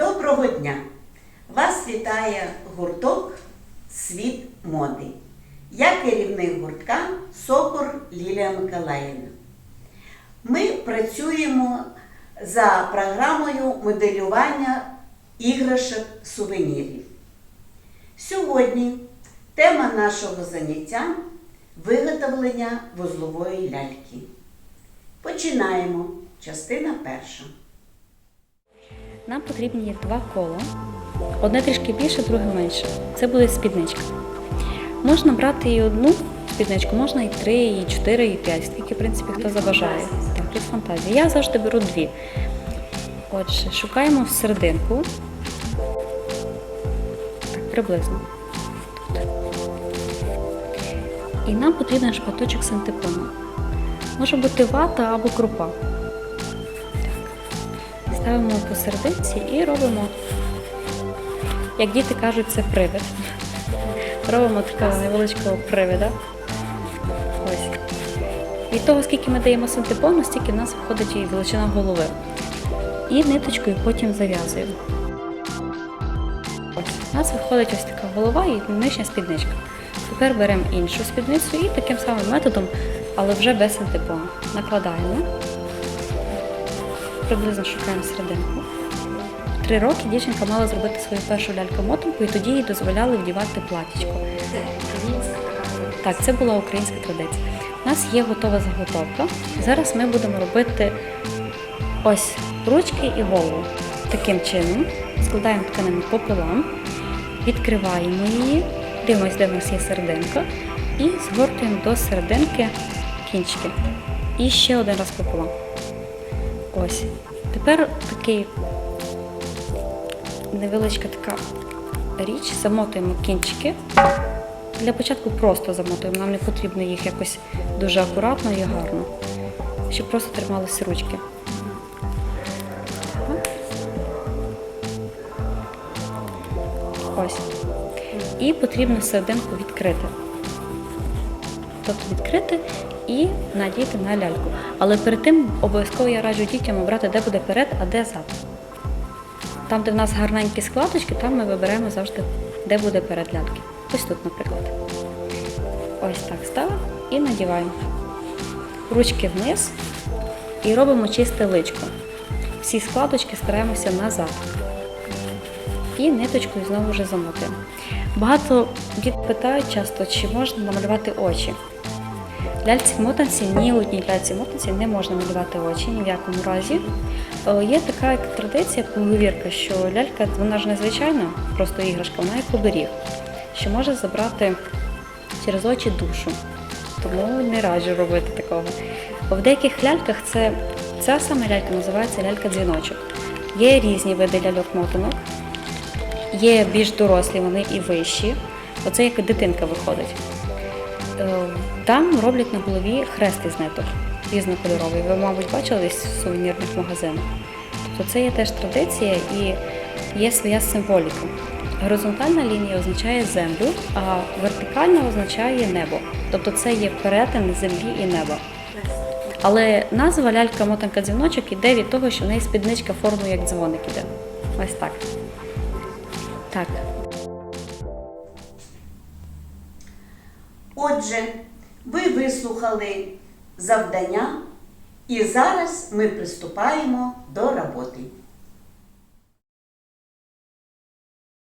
Доброго дня! Вас вітає гурток Світ моди. Я керівник гуртка Сокор Лілія Миколаївна. Ми працюємо за програмою моделювання іграшок сувенірів. Сьогодні тема нашого заняття виготовлення вузлової ляльки. Починаємо. Частина перша. Нам потрібні два кола. Одне трішки більше, друге менше. Це буде спідничка. Можна брати і одну спідничку, можна і три, і чотири, і п'ять, скільки, в принципі, хто заважає. Так, від фантазії. Я завжди беру дві. Отже, шукаємо серединку. Так, приблизно. Тут. І нам потрібен шматочок синтепону. Може бути вата або крупа. Ставимо посерединці і робимо, як діти кажуть, це привид. Робимо такого невеличкого привида. Ось. Від того, скільки ми даємо синтепону, стільки в нас виходить і величина голови. І ниточкою потім зав'язуємо. У нас виходить ось така голова і нижня спідничка. Тепер беремо іншу спідницю і таким самим методом, але вже без синтепону. Накладаємо приблизно шукаємо серединку. Три роки дівчинка мала зробити свою першу ляльку-мотанку, і тоді їй дозволяли вдівати платічко. Так, це була українська традиція. У нас є готова заготовка. Зараз ми будемо робити ось ручки і голову. Таким чином складаємо тканину пополам, відкриваємо її, дивимося, де в нас є серединка, і згортуємо до серединки кінчики. І ще один раз пополам. Ось. Тепер такий невеличка така річ, замотуємо кінчики. Для початку просто замотуємо, нам не потрібно їх якось дуже акуратно і гарно, щоб просто трималися ручки. Ось. І потрібно серединку відкрити. Тобто відкрити і надіти на ляльку. Але перед тим обов'язково я раджу дітям обрати, де буде перед, а де зад. Там, де в нас гарненькі складочки, там ми виберемо завжди, де буде перед ляльки. Ось тут, наприклад. Ось так ставимо і надіваємо. Ручки вниз і робимо чисте личко. Всі складочки стараємося назад. І ниточкою знову вже замотуємо. Багато діт питають часто, чи можна намалювати очі. Ляльці мотанці, ні одній ляльці мотанці не можна малювати очі ні в якому разі. Е, Є така традиція, поговірка, що лялька вона ж незвичайна, просто іграшка, вона як оберіг, що може забрати через очі душу. Тому не раджу робити такого. В деяких ляльках це ця саме лялька називається лялька-дзвіночок. Є різні види ляльок-мотанок, є більш дорослі, вони і вищі. Оце як дитинка виходить. Там роблять на голові хрест із ниток різнокольоровий. Ви, мабуть, бачили десь в сувенірних магазинах. Тобто це є теж традиція і є своя символіка. Горизонтальна лінія означає землю, а вертикальна означає небо. Тобто це є перетин землі і неба. Але назва лялька мотанка дзвіночок іде від того, що в неї спідничка формою як дзвоник іде. Ось так. Так. Отже, вислухали завдання, і зараз ми приступаємо до роботи.